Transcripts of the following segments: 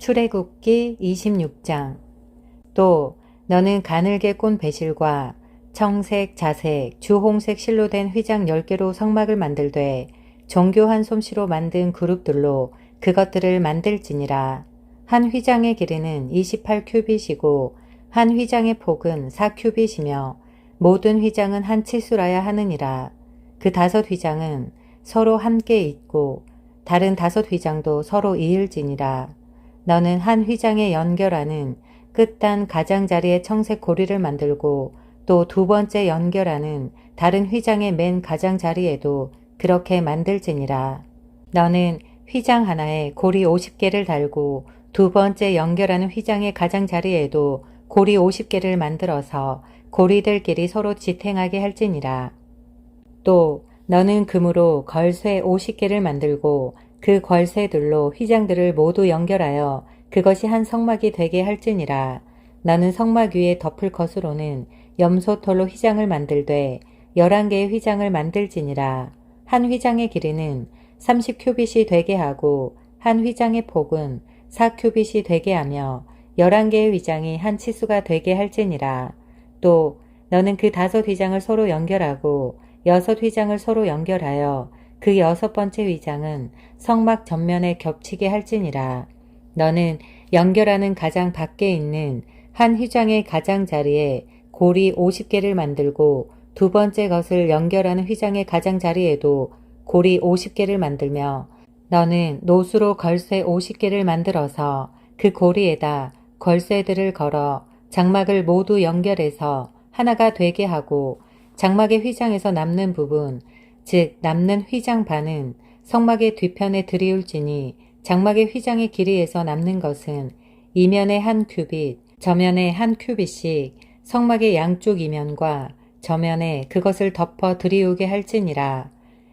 출애굽기 26장 또 너는 가늘게 꼰 배실과 청색, 자색, 주홍색 실로 된 휘장 10개로 성막을 만들되 정교한 솜씨로 만든 그룹들로 그것들을 만들지니라. 한 휘장의 길이는 28큐빗이고 한 휘장의 폭은 4큐빗이며 모든 휘장은 한 치수라야 하느니라. 그 다섯 휘장은 서로 함께 있고 다른 다섯 휘장도 서로 이을지니라. 너는 한 휘장에 연결하는 끝단 가장자리에 청색 고리를 만들고 또 두 번째 연결하는 다른 휘장의 맨 가장자리에도 그렇게 만들지니라. 너는 휘장 하나에 고리 50개를 달고 두 번째 연결하는 휘장의 가장자리에도 고리 50개를 만들어서 고리들끼리 서로 지탱하게 할지니라. 또 너는 금으로 걸쇠 50개를 만들고 그 걸쇠들로 휘장들을 모두 연결하여 그것이 한 성막이 되게 할지니라. 너는 성막 위에 덮을 것으로는 염소털로 휘장을 만들되 열한 개의 휘장을 만들지니라. 한 휘장의 길이는 30큐빗이 되게 하고 한 휘장의 폭은 4큐빗이 되게 하며 열한 개의 휘장이 한 치수가 되게 할지니라. 또 너는 그 다섯 휘장을 서로 연결하고 여섯 휘장을 서로 연결하여 그 여섯 번째 휘장은 성막 전면에 겹치게 할지니라. 너는 연결하는 가장 밖에 있는 한 휘장의 가장자리에 고리 50개를 만들고 두 번째 것을 연결하는 휘장의 가장자리에도 고리 50개를 만들며 너는 노수로 걸쇠 50개를 만들어서 그 고리에다 걸쇠들을 걸어 장막을 모두 연결해서 하나가 되게 하고 장막의 휘장에서 남는 부분, 즉 남는 휘장 반은 성막의 뒤편에 들이울지니 장막의 휘장의 길이에서 남는 것은 이면에 한 큐빗, 저면에 한 큐빗씩 성막의 양쪽 이면과 저면에 그것을 덮어 들이우게 할지니라.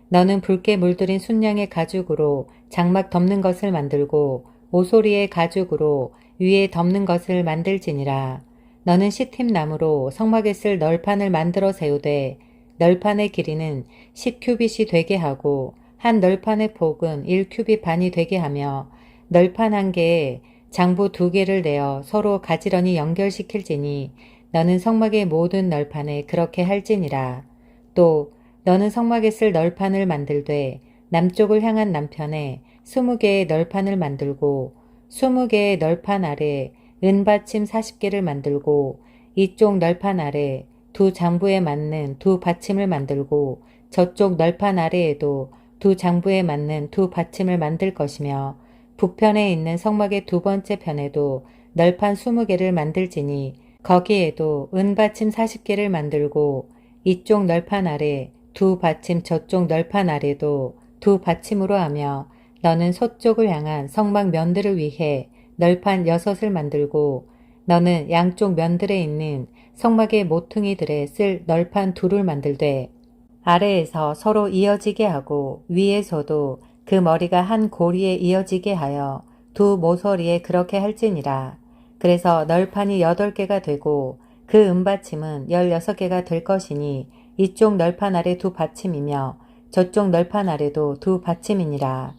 너는 붉게 물들인 순양의 가죽으로 장막 덮는 것을 만들고 오소리의 가죽으로 위에 덮는 것을 만들지니라. 너는 시팀 나무로 성막에 쓸 널판을 만들어 세우되 널판의 길이는 10큐빗이 되게 하고 한 널판의 폭은 1큐빗 반이 되게 하며 널판 한 개에 장부 두 개를 내어 서로 가지런히 연결시킬지니 너는 성막의 모든 널판에 그렇게 할지니라. 또 너는 성막에 쓸 널판을 만들되 남쪽을 향한 남편에 스무 개의 널판을 만들고 스무 개의 널판 아래 은받침 40개를 만들고 이쪽 널판 아래 두 장부에 맞는 두 받침을 만들고 저쪽 널판 아래에도 두 장부에 맞는 두 받침을 만들 것이며 북편에 있는 성막의 두 번째 편에도 널판 20개를 만들지니 거기에도 은받침 40개를 만들고 이쪽 널판 아래 두 받침 저쪽 널판 아래도 두 받침으로 하며 너는 서쪽을 향한 성막 면들을 위해 널판 여섯을 만들고 너는 양쪽 면들에 있는 성막의 모퉁이들에 쓸 널판 둘을 만들되 아래에서 서로 이어지게 하고 위에서도 그 머리가 한 고리에 이어지게 하여 두 모서리에 그렇게 할지니라. 그래서 널판이 여덟 개가 되고 그 은받침은 열여섯 개가 될 것이니 이쪽 널판 아래 두 받침이며 저쪽 널판 아래도 두 받침이니라.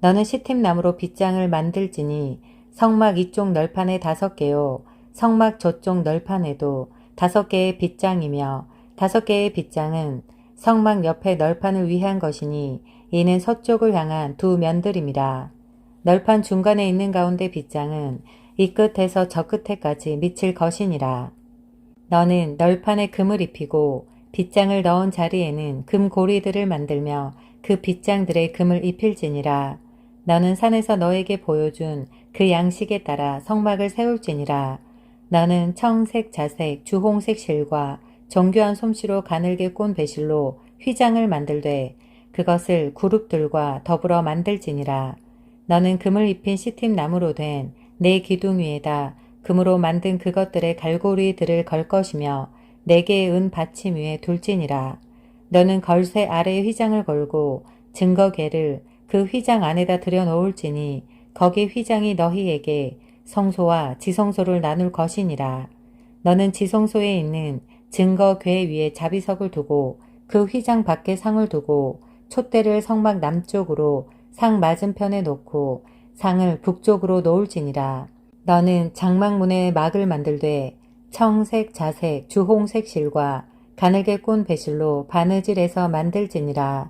너는 시팀나무로 빗장을 만들지니 성막 이쪽 널판에 다섯 개요. 성막 저쪽 널판에도 다섯 개의 빗장이며 다섯 개의 빗장은 성막 옆에 널판을 위한 것이니 이는 서쪽을 향한 두 면들입니다. 널판 중간에 있는 가운데 빗장은 이 끝에서 저 끝에까지 미칠 것이니라. 너는 널판에 금을 입히고 빗장을 넣은 자리에는 금 고리들을 만들며 그 빗장들의 금을 입힐지니라. 너는 산에서 너에게 보여준 그 양식에 따라 성막을 세울지니라. 너는 청색, 자색, 주홍색 실과 정교한 솜씨로 가늘게 꼰 배실로 휘장을 만들되 그것을 그룹들과 더불어 만들지니라. 너는 금을 입힌 시팀 나무로 된네 기둥 위에다 금으로 만든 그것들의 갈고리들을 걸 것이며 네 개의 은 받침 위에 둘지니라. 너는 걸쇠 아래에 휘장을 걸고 증거계를 그 휘장 안에다 들여 놓을지니 거기 휘장이 너희에게 성소와 지성소를 나눌 것이니라. 너는 지성소에 있는 증거 궤 위에 자비석을 두고 그 휘장 밖에 상을 두고 촛대를 성막 남쪽으로 상 맞은편에 놓고 상을 북쪽으로 놓을지니라. 너는 장막문에 막을 만들되 청색, 자색, 주홍색 실과 가늘게 꼰 배실로 바느질해서 만들지니라.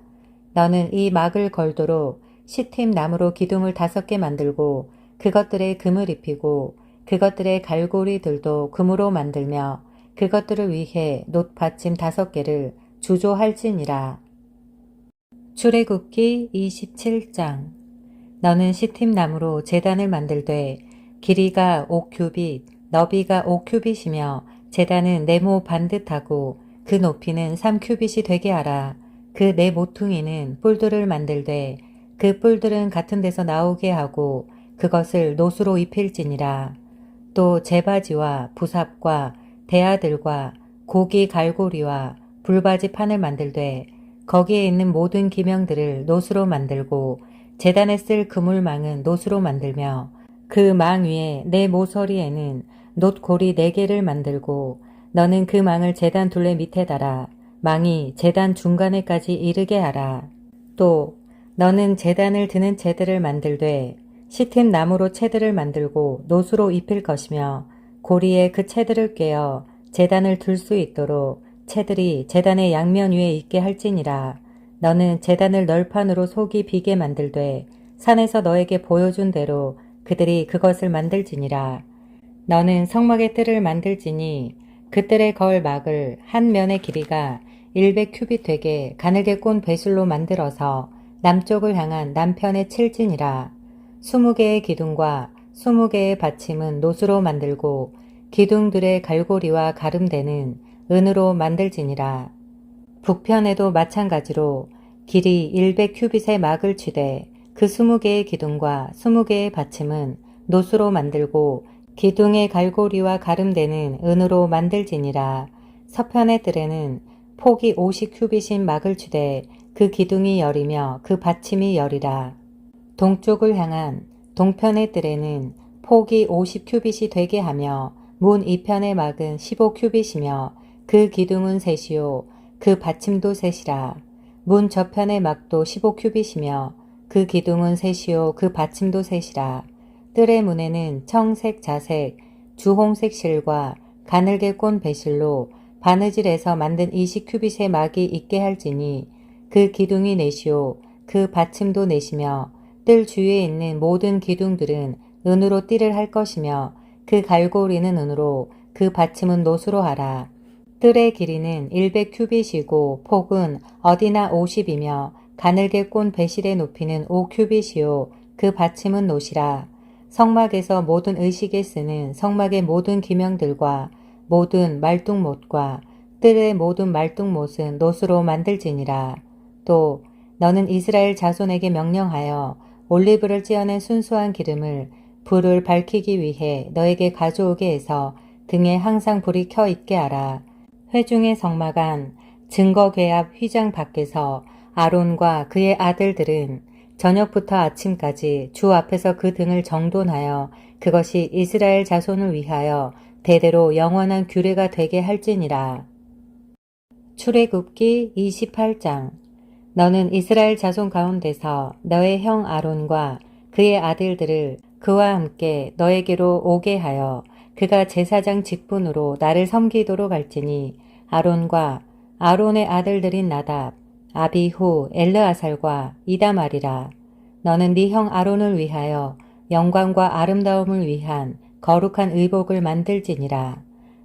너는 이 막을 걸도록 시팀 나무로 기둥을 다섯 개 만들고 그것들에 금을 입히고 그것들의 갈고리들도 금으로 만들며 그것들을 위해 놋 받침 다섯 개를 주조할지니라. 출애굽기 27장 너는 시팀 나무로 제단을 만들되 길이가 5큐빗, 너비가 5큐빗이며 제단은 네모 반듯하고 그 높이는 3큐빗이 되게 하라. 그 네 모퉁이는 뿔들을 만들되 그 뿔들은 같은 데서 나오게 하고 그것을 노수로 입힐지니라. 또 제바지와 부삽과 대아들과 고기 갈고리와 불바지 판을 만들되 거기에 있는 모든 기명들을 노수로 만들고 재단에 쓸 그물망은 노수로 만들며 그 망 위에 내 모서리에는 놋고리 네 개를 만들고 너는 그 망을 재단 둘레 밑에 달아 망이 재단 중간에까지 이르게 하라. 또 너는 재단을 드는 채들을 만들되 시팀 나무로 채들을 만들고 노수로 입힐 것이며 고리에 그 채들을 꿰어 재단을 들수 있도록 채들이 재단의 양면 위에 있게 할지니라. 너는 재단을 널판으로 속이 비게 만들되 산에서 너에게 보여준 대로 그들이 그것을 만들지니라. 너는 성막의 뜰을 만들지니 그 뜰에 걸 막을 한 면의 길이가 100큐빗 되게 가늘게 꼰 배실로 만들어서 남쪽을 향한 남편에 칠지니라. 20개의 기둥과 20개의 받침은 노수로 만들고 기둥들의 갈고리와 가름대는 은으로 만들지니라. 북편에도 마찬가지로 길이 100큐빗의 막을 치되 그 20개의 기둥과 20개의 받침은 노수로 만들고 기둥의 갈고리와 가름대는 은으로 만들지니라. 서편의 뜰에는 폭이 50큐빗인 막을 치되 그 기둥이 열이며 그 받침이 열이라. 동쪽을 향한 동편의 뜰에는 폭이 50큐빗이 되게 하며 문 이편의 막은 15큐빗이며 그 기둥은 셋이요 그 받침도 셋이라. 문 저편의 막도 15큐빗이며 그 기둥은 셋이요 그 받침도 셋이라. 뜰의 문에는 청색 자색 주홍색 실과 가늘게 꼰 배실로 바느질에서 만든 20큐빗의 막이 있게 할지니 그 기둥이 넷이요 그 받침도 넷이며 뜰 주위에 있는 모든 기둥들은 은으로 띠를 할 것이며 그 갈고리는 은으로 그 받침은 노수로 하라. 뜰의 길이는 100큐빗이고 폭은 어디나 50이며 가늘게 꼰 배실의 높이는 5큐빗이요 그 받침은 노시라. 성막에서 모든 의식에 쓰는 성막의 모든 기명들과 모든 말뚝못과 뜰의 모든 말뚝못은 노수로 만들지니라. 또 너는 이스라엘 자손에게 명령하여 올리브를 찌어낸 순수한 기름을 불을 밝히기 위해 너에게 가져오게 해서 등에 항상 불이 켜 있게 하라. 회중의 성막안 증거궤 앞 휘장 밖에서 아론과 그의 아들들은 저녁부터 아침까지 주 앞에서 그 등을 정돈하여 그것이 이스라엘 자손을 위하여 대대로 영원한 규례가 되게 할지니라. 출애굽기 28장 너는 이스라엘 자손 가운데서 너의 형 아론과 그의 아들들을 그와 함께 너에게로 오게 하여 그가 제사장 직분으로 나를 섬기도록 할지니 아론과 아론의 아들들인 나답, 아비후, 엘르아살과 이다말이라. 너는 네 형 아론을 위하여 영광과 아름다움을 위한 거룩한 의복을 만들지니라.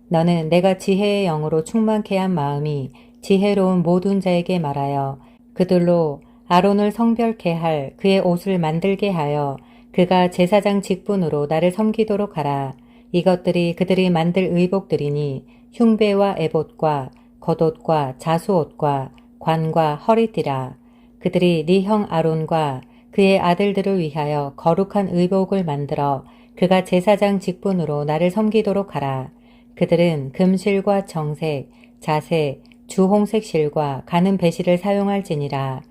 너는 내가 지혜의 영으로 충만케 한 마음이 지혜로운 모든 자에게 말하여 그들로 아론을 성별케 할 그의 옷을 만들게 하여 그가 제사장 직분으로 나를 섬기도록 하라. 이것들이 그들이 만들 의복들이니 흉배와 에봇과 겉옷과 자수옷과 관과 허리띠라. 그들이 네 형 아론과 그의 아들들을 위하여 거룩한 의복을 만들어 그가 제사장 직분으로 나를 섬기도록 하라. 그들은 금실과 정색, 자색, 주홍색 실과 가는 배실을 사용할지니라.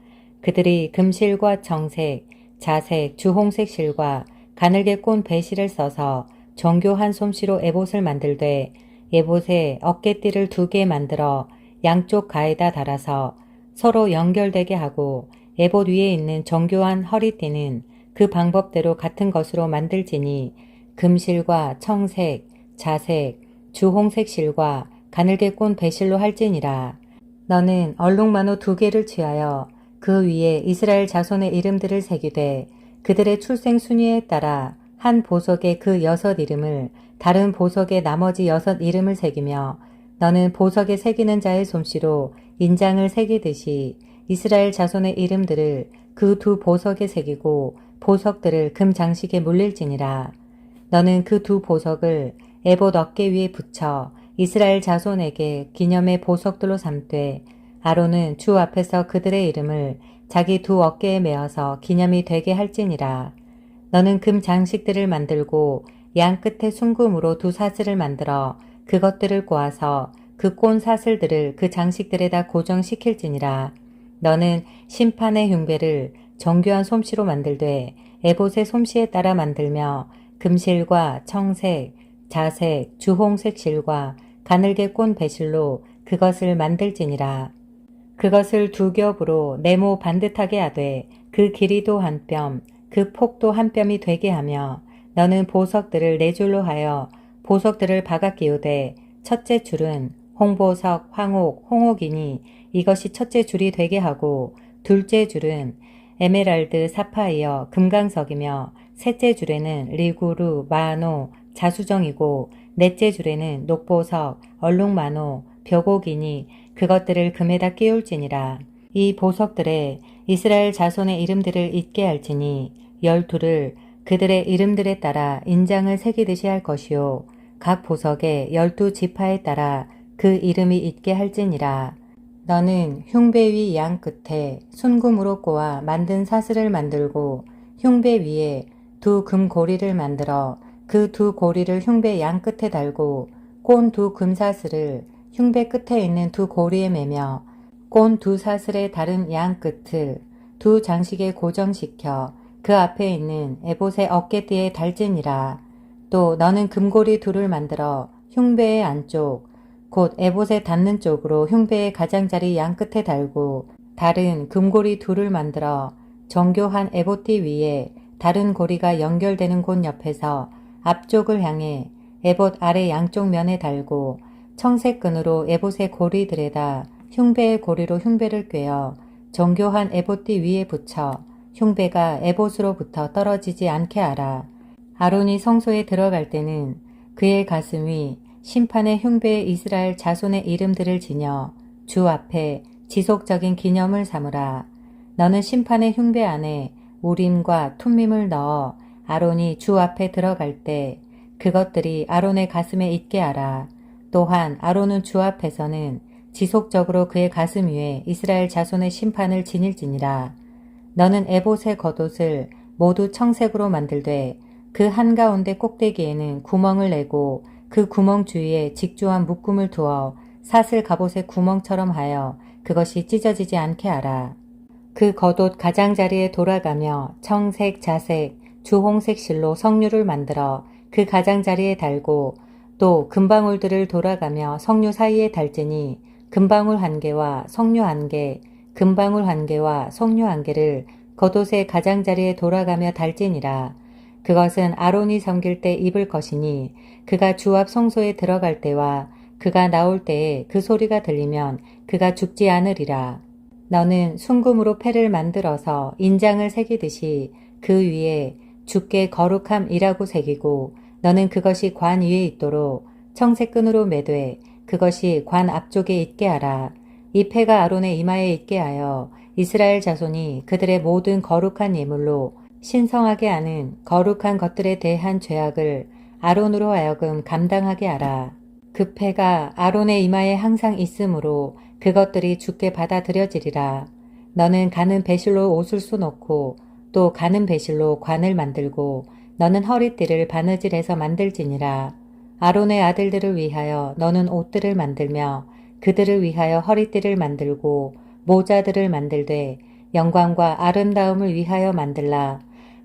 그들이 금실과 정색, 자색, 주홍색 실과 가늘게 꼰 배실을 써서 정교한 솜씨로 에봇을 만들되 에봇에 어깨띠를 두 개 만들어 양쪽 가에다 달아서 서로 연결되게 하고 에봇 위에 있는 정교한 허리띠는 그 방법대로 같은 것으로 만들지니 금실과 청색, 자색, 주홍색 실과 가늘게 꼰 배실로 할지니라. 너는 얼룩만호 두 개를 취하여 그 위에 이스라엘 자손의 이름들을 새기되 그들의 출생 순위에 따라 한 보석에 그 여섯 이름을 다른 보석에 나머지 여섯 이름을 새기며 너는 보석에 새기는 자의 솜씨로 인장을 새기듯이 이스라엘 자손의 이름들을 그 두 보석에 새기고 보석들을 금 장식에 물릴지니라. 너는 그 두 보석을 에봇 어깨 위에 붙여 이스라엘 자손에게 기념의 보석들로 삼되 아론은 주 앞에서 그들의 이름을 자기 두 어깨에 메어서 기념이 되게 할지니라. 너는 금 장식들을 만들고 양 끝에 순금으로 두 사슬을 만들어 그것들을 꼬아서 그 꼰 사슬들을 그 장식들에다 고정시킬지니라. 너는 심판의 흉배를 정교한 솜씨로 만들되 에봇의 솜씨에 따라 만들며 금실과 청색, 자색, 주홍색 실과 가늘게 꼰 배실로 그것을 만들지니라. 그것을 두 겹으로 네모 반듯하게 하되 그 길이도 한 뼘, 그 폭도 한 뼘이 되게 하며 너는 보석들을 네 줄로 하여 보석들을 박아 끼우되 첫째 줄은 홍보석, 황옥, 홍옥이니 이것이 첫째 줄이 되게 하고 둘째 줄은 에메랄드, 사파이어, 금강석이며 셋째 줄에는 리구르, 마노, 자수정이고 넷째 줄에는 녹보석, 얼룩마노, 벽옥이니 그것들을 금에다 끼울지니라. 이 보석들에 이스라엘 자손의 이름들을 잊게 할지니 열두를 그들의 이름들에 따라 인장을 새기듯이 할 것이요. 각 보석에 열두 지파에 따라 그 이름이 있게 할지니라. 너는 흉배 위 양 끝에 순금으로 꼬아 만든 사슬을 만들고 흉배 위에 두 금고리를 만들어 그 두 고리를 흉배 양 끝에 달고 꼰 두 금사슬을 흉배 끝에 있는 두 고리에 매며 꼰 두 사슬의 다른 양 끝을 두 장식에 고정시켜 그 앞에 있는 에봇의 어깨띠에 달지니라. 또 너는 금고리 둘을 만들어 흉배의 안쪽 곧 에봇에 닿는 쪽으로 흉배의 가장자리 양 끝에 달고 다른 금고리 둘을 만들어 정교한 에봇띠 위에 다른 고리가 연결되는 곳 옆에서 앞쪽을 향해 에봇 아래 양쪽 면에 달고 청색 끈으로 에봇의 고리들에다 흉배의 고리로 흉배를 꿰어 정교한 에봇띠 위에 붙여 흉배가 에봇으로부터 떨어지지 않게 하라. 아론이 성소에 들어갈 때는 그의 가슴 위 심판의 흉배의 이스라엘 자손의 이름들을 지녀 주 앞에 지속적인 기념을 삼으라. 너는 심판의 흉배 안에 우림과 툼밈을 넣어 아론이 주 앞에 들어갈 때 그것들이 아론의 가슴에 있게 하라. 또한 아론은 주 앞에서는 지속적으로 그의 가슴 위에 이스라엘 자손의 심판을 지닐지니라. 너는 에봇의 겉옷을 모두 청색으로 만들되 그 한가운데 꼭대기에는 구멍을 내고 그 구멍 주위에 직조한 묶음을 두어 사슬 갑옷의 구멍처럼 하여 그것이 찢어지지 않게 하라. 그 겉옷 가장자리에 돌아가며 청색, 자색, 주홍색 실로 석류를 만들어 그 가장자리에 달고 또 금방울들을 돌아가며 석류 사이에 달지니 금방울 한 개와 석류 한 개, 금방울 한 개와 석류 한 개를 겉옷의 가장자리에 돌아가며 달지니라. 그것은 아론이 섬길 때 입을 것이니 그가 주 앞 성소에 들어갈 때와 그가 나올 때에 그 소리가 들리면 그가 죽지 않으리라. 너는 순금으로 패를 만들어서 인장을 새기듯이 그 위에 주께 거룩함이라고 새기고 너는 그것이 관 위에 있도록 청색끈으로 매되 그것이 관 앞쪽에 있게 하라. 이 패가 아론의 이마에 있게 하여 이스라엘 자손이 그들의 모든 거룩한 예물로 신성하게 하는 거룩한 것들에 대한 죄악을 아론으로 하여금 감당하게 하라. 그 패가 아론의 이마에 항상 있으므로 그것들이 죽게 받아들여지리라. 너는 가는 배실로 옷을 쏘놓고 또 가는 배실로 관을 만들고 너는 허리띠를 바느질해서 만들지니라. 아론의 아들들을 위하여 너는 옷들을 만들며 그들을 위하여 허리띠를 만들고 모자들을 만들되 영광과 아름다움을 위하여 만들라.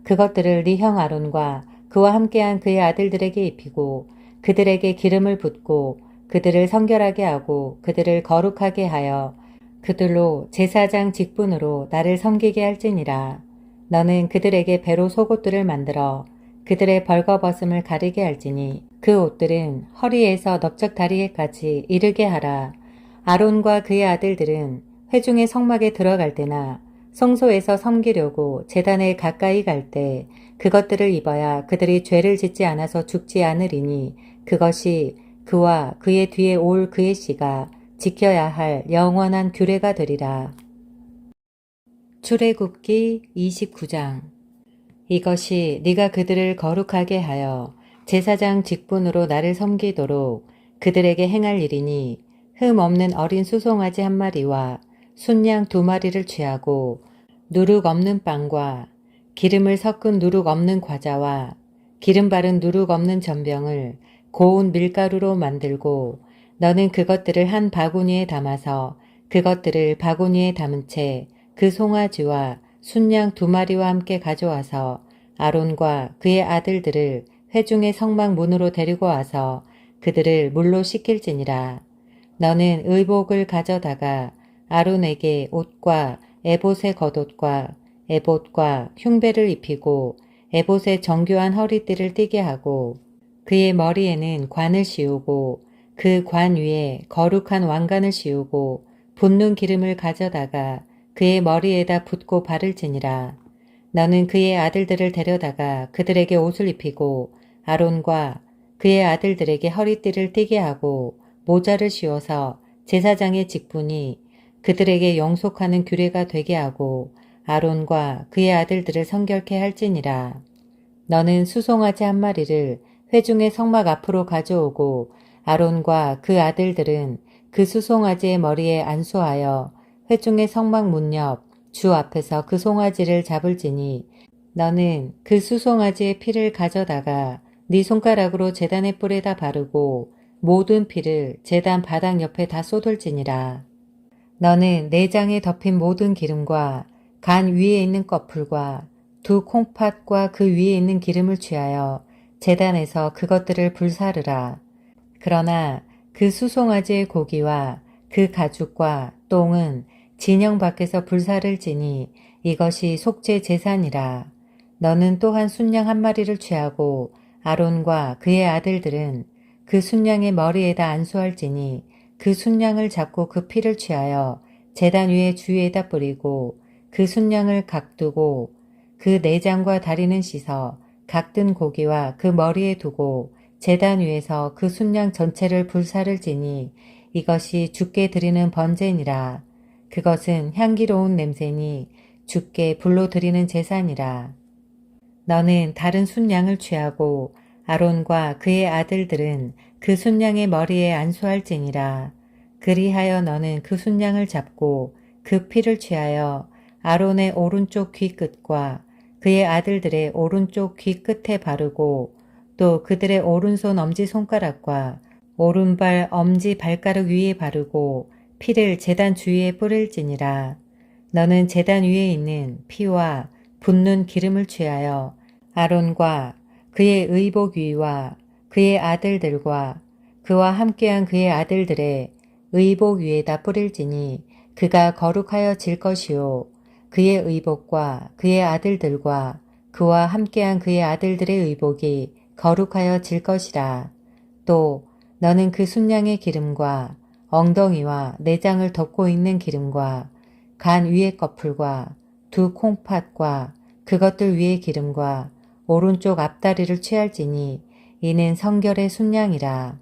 그것들을 네 형 아론과 그와 함께한 그의 아들들에게 입히고 그들에게 기름을 붓고 그들을 성결하게 하고 그들을 거룩하게 하여 그들로 제사장 직분으로 나를 섬기게 할지니라. 너는 그들에게 배로 속옷들을 만들어 그들의 벌거벗음을 가리게 할지니 그 옷들은 허리에서 넓적 다리에까지 이르게 하라. 아론과 그의 아들들은 회중의 성막에 들어갈 때나 성소에서 섬기려고 재단에 가까이 갈 때 그것들을 입어야 그들이 죄를 짓지 않아서 죽지 않으리니 그것이 그와 그의 뒤에 올 그의 씨가 지켜야 할 영원한 규례가 되리라. 출애굽기 29장. 이것이 네가 그들을 거룩하게 하여 제사장 직분으로 나를 섬기도록 그들에게 행할 일이니 흠 없는 어린 수송아지 한 마리와 순양 두 마리를 취하고 누룩 없는 빵과 기름을 섞은 누룩 없는 과자와 기름 바른 누룩 없는 전병을 고운 밀가루로 만들고 너는 그것들을 한 바구니에 담아서 그것들을 바구니에 담은 채 그 송아지와 순양 두 마리와 함께 가져와서 아론과 그의 아들들을 회중의 성막 문으로 데리고 와서 그들을 물로 씻길지니라. 너는 의복을 가져다가 아론에게 옷과 에봇의 겉옷과 에봇과 흉배를 입히고 에봇의 정교한 허리띠를 띠게 하고 그의 머리에는 관을 씌우고 그 관 위에 거룩한 왕관을 씌우고 붓는 기름을 가져다가 그의 머리에다 붓고 바를지니라. 너는 그의 아들들을 데려다가 그들에게 옷을 입히고 아론과 그의 아들들에게 허리띠를 띠게 하고 모자를 씌워서 제사장의 직분이 그들에게 영속하는 규례가 되게 하고 아론과 그의 아들들을 성결케 할지니라. 너는 수송아지 한 마리를 회중의 성막 앞으로 가져오고 아론과 그 아들들은 그 수송아지의 머리에 안수하여 회중의 성막 문 옆 주 앞에서 그 송아지를 잡을지니 너는 그 수송아지의 피를 가져다가 네 손가락으로 제단의 뿔에다 바르고 모든 피를 제단 바닥 옆에 다 쏟을지니라. 너는 내장에 덮인 모든 기름과 간 위에 있는 꺼풀과 두 콩팥과 그 위에 있는 기름을 취하여 재단에서 그것들을 불사르라. 그러나 그 수송아지의 고기와 그 가죽과 똥은 진영 밖에서 불사를 지니 이것이 속죄 재산이라. 너는 또한 순양 한 마리를 취하고 아론과 그의 아들들은 그 순양의 머리에다 안수할지니 그 순양을 잡고 그 피를 취하여 재단 위에 주위에다 뿌리고 그 순양을 각두고 그 내장과 다리는 씻어 각든 고기와 그 머리에 두고 재단 위에서 그 순양 전체를 불사를 지니 이것이 죽게 드리는 번제니라. 그것은 향기로운 냄새니 죽게 불로 드리는 제사니라. 너는 다른 순양을 취하고 아론과 그의 아들들은 그 순양의 머리에 안수할지니라. 그리하여 너는 그 순양을 잡고 그 피를 취하여 아론의 오른쪽 귀 끝과 그의 아들들의 오른쪽 귀 끝에 바르고 또 그들의 오른손 엄지 손가락과 오른발 엄지 발가락 위에 바르고 피를 재단 주위에 뿌릴지니라. 너는 재단 위에 있는 피와 붓는 기름을 취하여 아론과 그의 의복 위와 그의 아들들과 그와 함께한 그의 아들들의 의복 위에다 뿌릴지니 그가 거룩하여 질 것이요 그의 의복과 그의 아들들과 그와 함께한 그의 아들들의 의복이 거룩하여 질 것이라. 또 너는 그 순양의 기름과 엉덩이와 내장을 덮고 있는 기름과 간 위의 꺼풀과 두 콩팥과 그것들 위의 기름과 오른쪽 앞다리를 취할지니 이는 성결의 순양이라.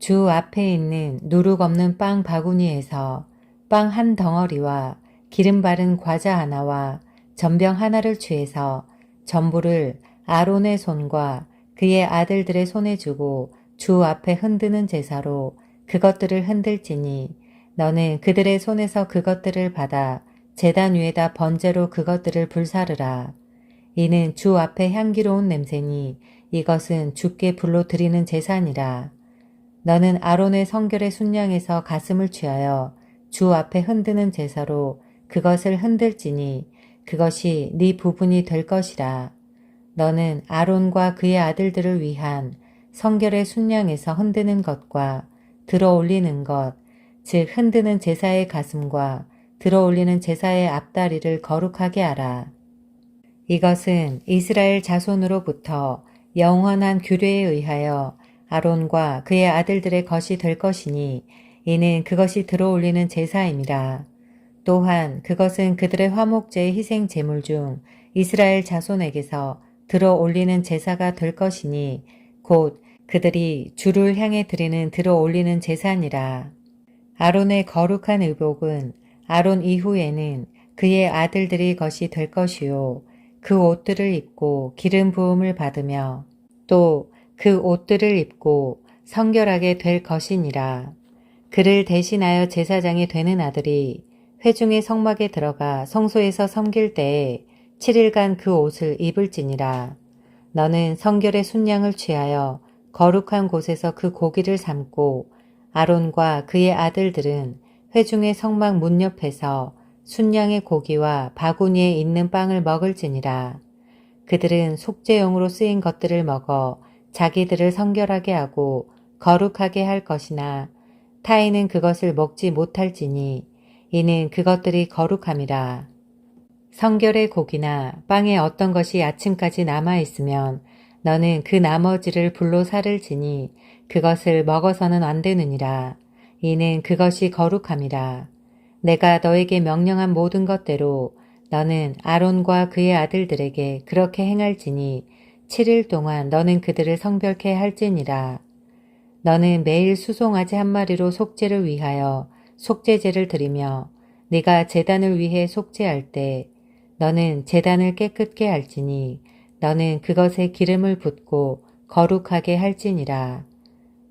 주 앞에 있는 누룩 없는 빵 바구니에서 빵 한 덩어리와 기름 바른 과자 하나와 전병 하나를 취해서 전부를 아론의 손과 그의 아들들의 손에 주고 주 앞에 흔드는 제사로 그것들을 흔들지니 너는 그들의 손에서 그것들을 받아 재단 위에다 번제로 그것들을 불사르라. 이는 주 앞에 향기로운 냄새니 이것은 주께 불로 드리는 제사니라. 너는 아론의 성결의 순양에서 가슴을 취하여 주 앞에 흔드는 제사로 그것을 흔들지니 그것이 네 부분이 될 것이라. 너는 아론과 그의 아들들을 위한 성결의 순양에서 흔드는 것과 들어 올리는 것, 즉 흔드는 제사의 가슴과 들어 올리는 제사의 앞다리를 거룩하게 하라. 이것은 이스라엘 자손으로부터 영원한 규례에 의하여 아론과 그의 아들들의 것이 될 것이니 이는 그것이 들어 올리는 제사임이라. 또한 그것은 그들의 화목제의 희생 제물 중 이스라엘 자손에게서 들어 올리는 제사가 될 것이니 곧 그들이 주를 향해 드리는 들어 올리는 제사니라. 아론의 거룩한 의복은 아론 이후에는 그의 아들들이 것이 될 것이요. 그 옷들을 입고 기름 부음을 받으며 또 그 옷들을 입고 성결하게 될 것이니라. 그를 대신하여 제사장이 되는 아들이 회중의 성막에 들어가 성소에서 섬길 때에 7일간 그 옷을 입을지니라. 너는 성결의 순양을 취하여 거룩한 곳에서 그 고기를 삶고 아론과 그의 아들들은 회중의 성막 문 옆에서 순양의 고기와 바구니에 있는 빵을 먹을지니라. 그들은 속죄용으로 쓰인 것들을 먹어 자기들을 성결하게 하고 거룩하게 할 것이나 타인은 그것을 먹지 못할지니 이는 그것들이 거룩함이라. 성결의 고기나 빵에 어떤 것이 아침까지 남아 있으면 너는 그 나머지를 불로 살을 지니 그것을 먹어서는 안 되느니라. 이는 그것이 거룩함이라. 내가 너에게 명령한 모든 것대로 너는 아론과 그의 아들들에게 그렇게 행할지니 7일 동안 너는 그들을 성별케 할지니라. 너는 매일 수송아지 한 마리로 속죄를 위하여 속죄제를 드리며 네가 제단을 위해 속죄할 때 너는 제단을 깨끗게 할지니 너는 그것에 기름을 붓고 거룩하게 할지니라.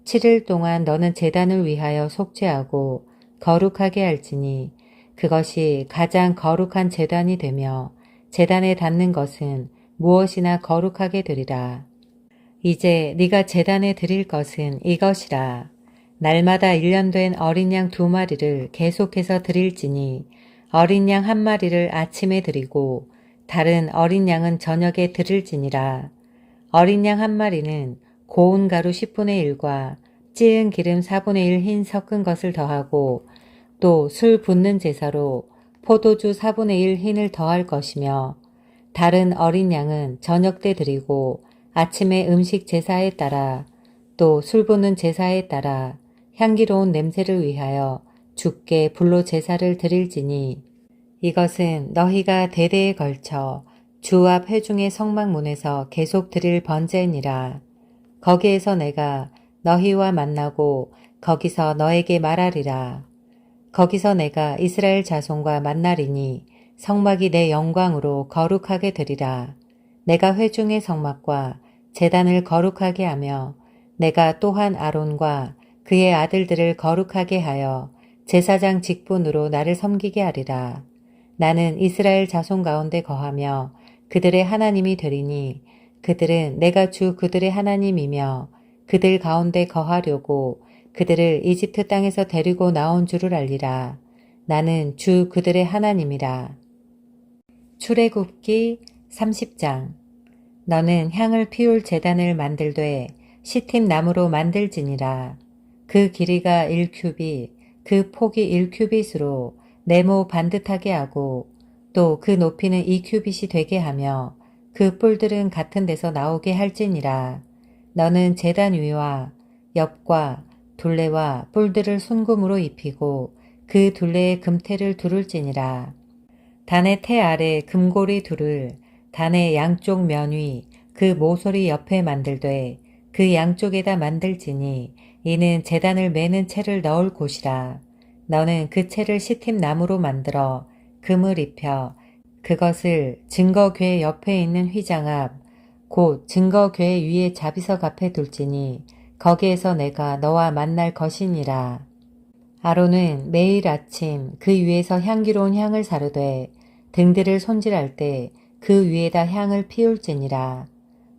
7일 동안 너는 제단을 위하여 속죄하고 거룩하게 할지니 그것이 가장 거룩한 제단이 되며 제단에 닿는 것은 무엇이나 거룩하게 되리라. 이제 네가 제단에 드릴 것은 이것이라. 날마다 1년 된 어린 양 두 마리를 계속해서 드릴지니 어린 양 한 마리를 아침에 드리고 다른 어린 양은 저녁에 드릴지니라. 어린 양 한 마리는 고운 가루 10분의 1과 찌은 기름 4분의 1 흰 섞은 것을 더하고 또 술 붓는 제사로 포도주 4분의 1 흰을 더할 것이며 다른 어린 양은 저녁 때 드리고 아침에 음식 제사에 따라 또 술 붓는 제사에 따라 향기로운 냄새를 위하여 주께 불로 제사를 드릴지니 이것은 너희가 대대에 걸쳐 주 앞 회중의 성막문에서 계속 드릴 번제니라. 거기에서 내가 너희와 만나고 거기서 너에게 말하리라. 거기서 내가 이스라엘 자손과 만나리니 성막이 내 영광으로 거룩하게 되리라. 내가 회중의 성막과 재단을 거룩하게 하며 내가 또한 아론과 그의 아들들을 거룩하게 하여 제사장 직분으로 나를 섬기게 하리라. 나는 이스라엘 자손 가운데 거하며 그들의 하나님이 되리니 그들은 내가 주 그들의 하나님이며 그들 가운데 거하려고 그들을 이집트 땅에서 데리고 나온 줄을 알리라. 나는 주 그들의 하나님이라. 출애굽기 30장 너는 향을 피울 재단을 만들되 시팀 나무로 만들지니라. 그 길이가 1큐빗, 그 폭이 1큐빗으로 네모 반듯하게 하고 또 그 높이는 2큐빗이 되게 하며 그 뿔들은 같은 데서 나오게 할지니라. 너는 재단 위와 옆과 둘레와 뿔들을 순금으로 입히고 그 둘레에 금태를 두를지니라. 단의 태 아래 금고리 둘을 단의 양쪽 면 위 그 모서리 옆에 만들되 그 양쪽에다 만들지니 이는 재단을 매는 채를 넣을 곳이라. 너는 그 채를 시팀 나무로 만들어 금을 입혀 그것을 증거궤 옆에 있는 휘장 앞, 곧 증거궤 위에 자비석 앞에 둘지니 거기에서 내가 너와 만날 것이니라. 아론은 매일 아침 그 위에서 향기로운 향을 사르되 등들을 손질할 때 그 위에다 향을 피울지니라.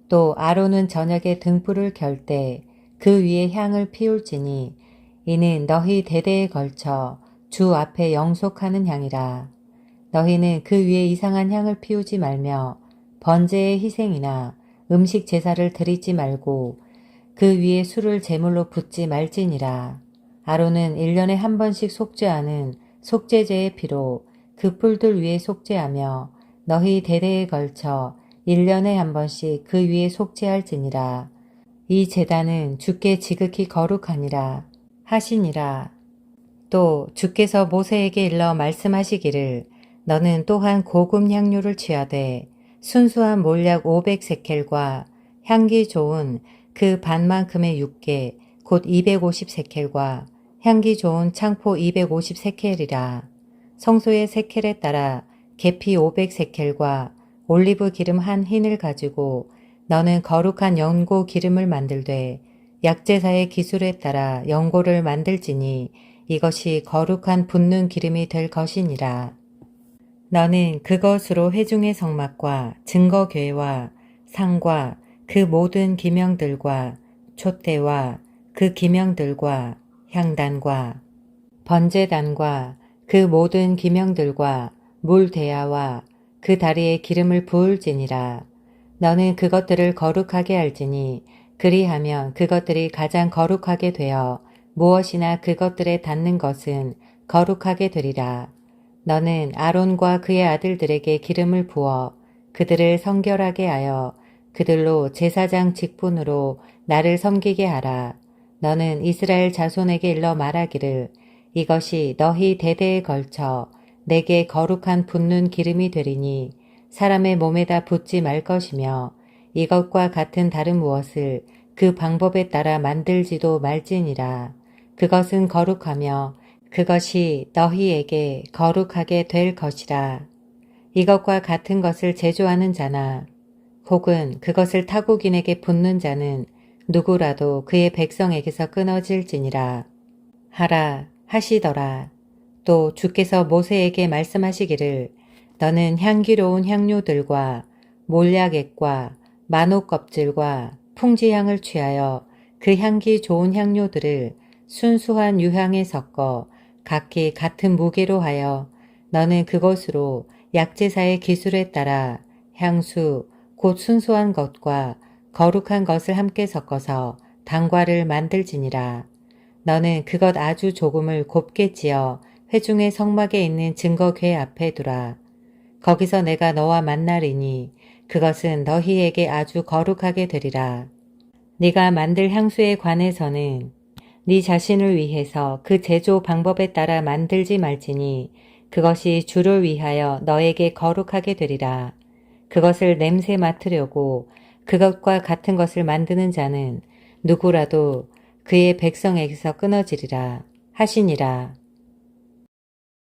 또 아론은 저녁에 등불을 결 때 그 위에 향을 피울지니 이는 너희 대대에 걸쳐 주 앞에 영속하는 향이라. 너희는 그 위에 이상한 향을 피우지 말며 번제의 희생이나 음식 제사를 드리지 말고 그 위에 술을 제물로 붓지 말지니라. 아론은 1년에 한 번씩 속죄하는 속죄제의 피로 그 뿔들 위에 속죄하며 너희 대대에 걸쳐 1년에 한 번씩 그 위에 속죄할지니라. 이 제단은 주께 지극히 거룩하니라 하시니라. 또 주께서 모세에게 일러 말씀하시기를 너는 또한 고급 향료를 취하되 순수한 몰약 500세켈과 향기 좋은 그 반만큼의 육개 곧 250세켈과 향기 좋은 창포 250세켈이라. 성소의 세켈에 따라 계피 500세켈과 올리브 기름 한 흰을 가지고 너는 거룩한 연고 기름을 만들되 약제사의 기술에 따라 연고를 만들지니 이것이 거룩한 붓는 기름이 될 것이니라. 너는 그것으로 회중의 성막과 증거궤와 상과 그 모든 기명들과 촛대와 그 기명들과 향단과 번제단과 그 모든 기명들과 물대야와 그 다리에 기름을 부을지니라. 너는 그것들을 거룩하게 할지니 그리하면 그것들이 가장 거룩하게 되어 무엇이나 그것들에 닿는 것은 거룩하게 되리라. 너는 아론과 그의 아들들에게 기름을 부어 그들을 성결하게 하여 그들로 제사장 직분으로 나를 섬기게 하라. 너는 이스라엘 자손에게 일러 말하기를 이것이 너희 대대에 걸쳐 내게 거룩한 붓는 기름이 되리니 사람의 몸에다 붓지 말 것이며 이것과 같은 다른 무엇을 그 방법에 따라 만들지도 말지니라. 그것은 거룩하며 그것이 너희에게 거룩하게 될 것이라. 이것과 같은 것을 제조하는 자나 혹은 그것을 타국인에게 붓는 자는 누구라도 그의 백성에게서 끊어질지니라. 하라 하시더라. 또 주께서 모세에게 말씀하시기를 너는 향기로운 향료들과 몰약액과 만옥 껍질과 풍지향을 취하여 그 향기 좋은 향료들을 순수한 유향에 섞어 각기 같은 무게로 하여 너는 그것으로 약제사의 기술에 따라 향수 곧 순수한 것과 거룩한 것을 함께 섞어서 단과를 만들지니라. 너는 그것 아주 조금을 곱게 찌어 회중의 성막에 있는 증거궤 앞에 두라. 거기서 내가 너와 만나리니 그것은 너희에게 아주 거룩하게 되리라. 네가 만들 향수에 관해서는 네 자신을 위해서 그 제조 방법에 따라 만들지 말지니 그것이 주를 위하여 너에게 거룩하게 되리라. 그것을 냄새 맡으려고 그것과 같은 것을 만드는 자는 누구라도 그의 백성에게서 끊어지리라 하시니라.